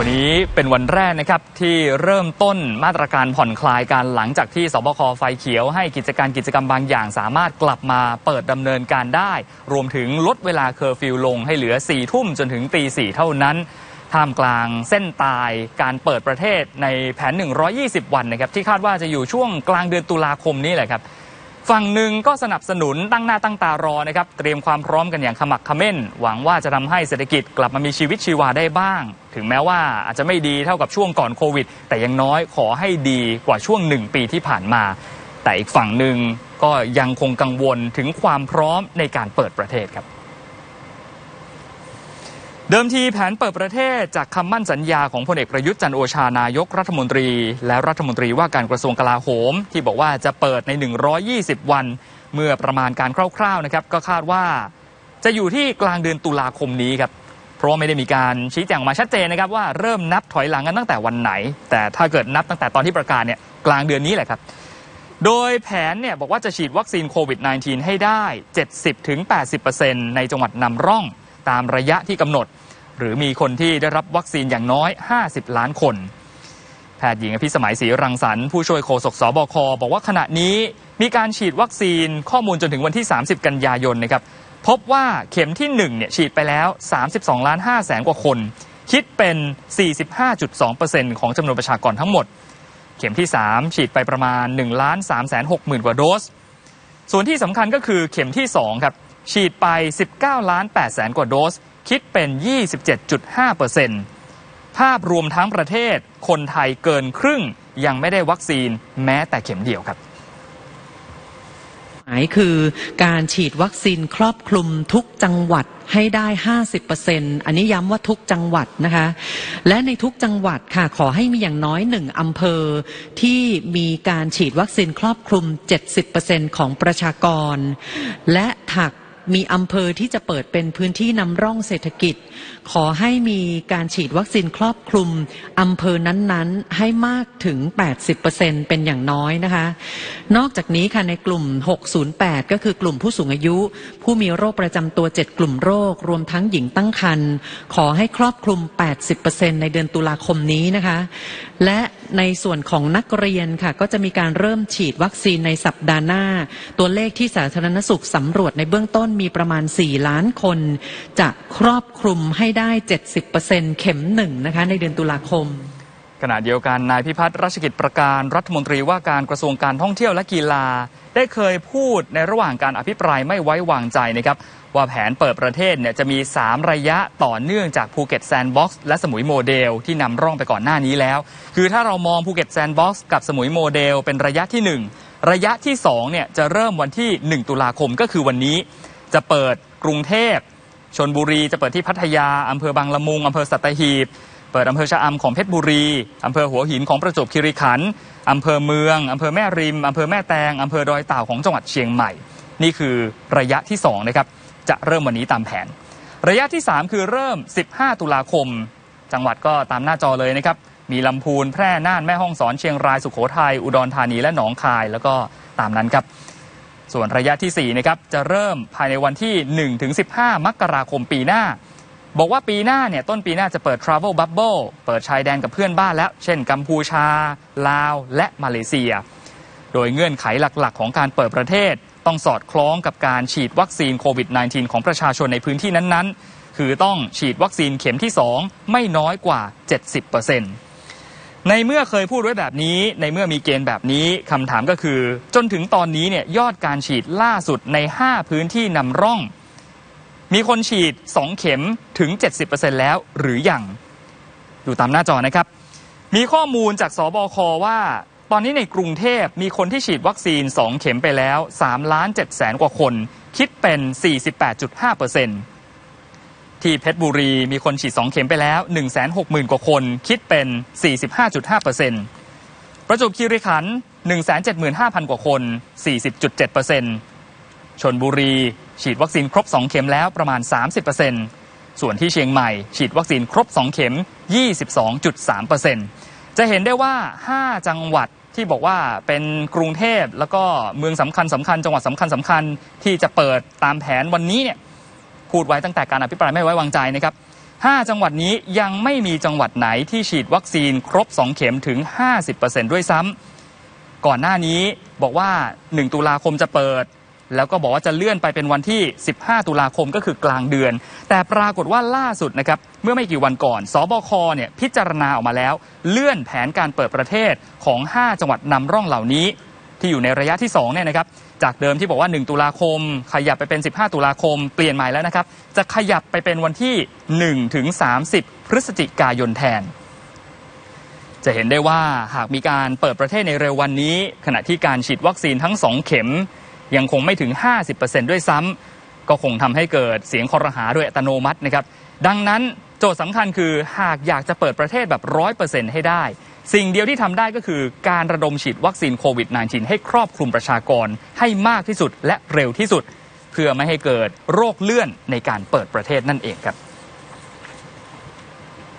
วันนี้เป็นวันแรกนะครับที่เริ่มต้นมาตรการผ่อนคลายกันหลังจากที่สบคไฟเขียว ให้กิจการกิจกรรมบางอย่าง สามารถกลับมาเปิดดำเนินการได้ รวมถึงลดเวลาเคอร์ฟิวลงให้เหลือ4ี่ทุ่มจนถึงตีสี่เท่านั้นท่ามกลางเส้นตายการเปิดประเทศในแผน 120 วันนะครับที่คาดว่าจะอยู่ช่วงกลางเดือนตุลาคมนี้แหละครับ ฝั่งหนึ่งก็สนับสนุนตั้งหน้าตั้งตารอนะครับ เตรียมความพร้อมกันอย่างขมักขม้น หวังว่าจะทำให้เศรษฐกิจกลับมามีชีวิตชีวาได้บ้าง ถึงแม้ว่าอาจจะไม่ดีเท่ากับช่วงก่อนโควิด แต่ยังน้อยขอให้ดีกว่าช่วงหนึ่งปีที่ผ่านมา แต่อีกฝั่งหนึ่งก็ยังคงกังวลถึงความพร้อมในการเปิดประเทศครับ เดิมทีแผนเปิดประเทศจากคำมั่นสัญญาของพลเอกประยุทธ์จันโอชานายกรัฐมนตรี และรัฐมนตรีว่าการกระทรวงกลาโหม ที่บอกว่าจะเปิดใน 120 วัน เมื่อประมาณการคร่าวๆนะครับก็คาดว่าจะอยู่ที่กลางเดือนตุลาคมนี้ครับเพราะว่าไม่ได้มีการชี้แจงมาชัดเจนนะครับว่าเริ่มนับถอยหลังกันตั้งแต่วันไหน แต่ถ้าเกิดนับตั้งแต่ตอนที่ประกาศเนี่ยกลางเดือนนี้แหละครับโดยแผนเนี่ยบอกว่าจะฉีดวัคซีนโควิด -19 ให้ได้ 70-80%ในจังหวัดนำร่อง ตามระยะที่กำหนด หรือมีคนที่ได้รับวัคซีนอย่างน้อย 50 ล้านคน แพทย์หญิงอภิสมัยศรีรังสรรค์ผู้ช่วยโฆษกสบคบอกว่าขณะนี้มีการฉีดวัคซีนข้อมูลจนถึงวันที่ 30 กันยายนนะครับพบว่าเข็มที่1เนี่ยฉีดไปแล้ว 32ล้าน5แสนกว่าคน คิดเป็น 45.2%ของจำนวนประชากรทั้งหมด เข็มที่ 3 ฉีดไปประมาณ1ล้าน3แสน6หมื่นกว่าโดส ส่วนที่สำคัญก็คือเข็มที่2ครับ ฉีดไป 19 ล้าน8แสนกว่าโดส คิดเป็น 27.5%ภาพรวมทั้งประเทศ คนไทยเกินครึ่งยังไม่ได้วัคซีนแม้แต่เข็มเดียวครับหมายคือการฉีดวัคซีนครอบคลุมทุกจังหวัดให้ได้ 50%อันนี้ย้ำว่าทุกจังหวัดนะคะ และในทุกจังหวัดค่ะขอให้มีอย่างน้อยหนึ่งอำเภอ ที่มีการฉีดวัคซีนครอบคลุม 70%ของประชากร และถัก มีอำเภอที่จะเปิดเป็นพื้นที่นำร่องเศรษฐกิจ ขอให้มีการฉีดวัคซีนครอบคลุมอำเภอนั้นๆ ให้มากถึง 80%เป็นอย่างน้อยนะคะ นอกจากนี้ค่ะในกลุ่ม 608 ก็คือกลุ่มผู้สูงอายุ ผู้มีโรคประจำตัว 7 กลุ่มโรค รวมทั้งหญิงตั้งครรภ์ขอให้ครอบคลุม 80%ในเดือนตุลาคมนี้นะคะ และในส่วนของนักเรียนค่ะ ก็จะมีการเริ่มฉีดวัคซีนในสัปดาห์หน้า ตัวเลขที่สาธารณสุขสำรวจในเบื้องต้นมีประมาณ 4 ล้านคน จะครอบคลุมให้ได้70%เข็มหนึ่งนะคะในเดือนตุลาคม ขณะเดียวกันนายพิพัฒน์รัชกิจประการรัฐมนตรีว่าการกระทรวงการท่องเที่ยวและกีฬา ได้เคยพูดในระหว่างการอภิปรายไม่ไว้วางใจนะครับว่าแผนเปิดประเทศเนี่ยจะมี 3 ระยะต่อเนื่องจากภูเก็ตแซนด์บ็อกซ์และสมุยโมเดลที่นำร่องไปก่อนหน้านี้แล้ว คือถ้าเรามองภูเก็ตแซนด์บ็อกซ์กับสมุยโมเดลเป็นระยะที่ 1 ระยะที่2เนี่ยจะเริ่มวันที่ 1 ตุลาคมก็คือวันนี้ จะเปิดกรุงเทพ ชนบุรีจะเปิดที่พัทยาอำเภอบางละมุงอำเภอสัตหีบ เปิดอำเภอชะอำของเพชรบุรีอำเภอหัวหินของประจวบคีรีขันธ์อำเภอเมืองอำเภอแม่ริมอำเภอแม่แตงอำเภอดอยเต่าของจังหวัดเชียงใหม่ นี่คือระยะที่2นะครับจะเริ่มวันนี้ตามแผน ระยะที่ 3 คือเริ่ม 15 ตุลาคม จังหวัดก็ตามหน้าจอเลยนะครับมีลำพูนแพร่น่านแม่ฮ่องสอนเชียงรายสุโขทัยอุดรธานีและหนองคาย แล้วก็ตามนั้นครับ ส่วนระยะที่ 4 นะครับ จะเริ่มภายในวันที่ 1-15 มกราคมปีหน้า บอกว่าปีหน้าเนี่ยต้นปีหน้าจะเปิด Travel Bubble เปิดชายแดนกับเพื่อนบ้านแล้ว เช่นกัมพูชา ลาว และมาเลเซีย โดยเงื่อนไขหลักๆ ของการเปิดประเทศ ต้องสอดคล้องกับการฉีดวัคซีนโควิด -19 ของประชาชนในพื้นที่นั้นๆ คือต้องฉีดวัคซีนเข็มที่ 2 ไม่น้อยกว่า 70% ในเมื่อเคยพูดไว้แบบนี้ ในเมื่อมีเกณฑ์แบบนี้คำถามก็คือ จนถึงตอนนี้เนี่ยยอดการฉีดล่าสุดใน 5 พื้นที่นำร่อง มีคนฉีด 2 เข็มถึง 70%แล้วหรืออยังดูตามหน้าจอนะครับ มีข้อมูลจากสบคว่า ตอนนี้ในกรุงเทพมีคนที่ฉีดวัคซีน 2 เข็มไปแล้ว3ล้าน7แสนกว่าคน คิดเป็น 48.5% ที่เพชรบุรีมีคนฉีด 2 เข็มไปแล้ว 160,000 กว่าคน คิดเป็น 45.5%ประจวบคีรีขันธ์175,000 กว่าคน 40.7%ชนบุรีฉีดวัคซีนครบ 2 เข็มแล้วประมาณ 30%ส่วนที่เชียงใหม่ฉีดวัคซีนครบ 2 เข็ม 22.3%จะเห็นได้ว่า 5 จังหวัดที่บอกว่าเป็นกรุงเทพแล้วก็เมืองสำคัญสำคัญจังหวัดสำคัญสำคัญที่จะเปิดตามแผนวันนี้เนี่ย พูดไว้ตั้งแต่การอภิปรายไม่ไว้วางใจนะครับ5จังหวัดนี้ยังไม่มีจังหวัดไหนที่ฉีดวัคซีนครบ 2 เข็มถึง 50%ด้วยซ้ำก่อนหน้านี้บอกว่า 1 ตุลาคมจะเปิด แล้วก็บอกว่าจะเลื่อนไปเป็นวันที่ 15 ตุลาคมก็คือกลางเดือน แต่ปรากฏว่าล่าสุดนะครับ เมื่อไม่กี่วันก่อน สบคเนี่ยพิจารณาออกมาแล้ว เลื่อนแผนการเปิดประเทศของ 5 จังหวัดนำร่องเหล่านี้ ที่อยู่ในระยะที่2เนี่ยนะครับจากเดิมที่บอกว่า 1 ตุลาคม ขยับไปเป็น 15 ตุลาคม เปลี่ยนใหม่แล้วนะครับ จะขยับไปเป็นวันที่1ถึง30 พฤศจิกายนแทน จะเห็นได้ว่าหากมีการเปิดประเทศในเร็ววันนี้ ขณะที่การฉีดวัคซีนทั้ง 2 เข็ม ยังคงไม่ถึง 50%ด้วยซ้ำก็คงทำให้เกิดเสียงคอรหาโดยอัตโนมัตินะครับ ดังนั้นโจทย์สำคัญคือหากอยากจะเปิดประเทศแบบ 100%ให้ได้ สิ่งเดียวที่ทำได้ก็คือการระดมฉีดวัคซีนโควิด -19 ให้ครอบคลุมประชากรให้มากที่สุดและเร็วที่สุด เพื่อไม่ให้เกิดโรคเลื่อนในการเปิดประเทศนั่นเองครับ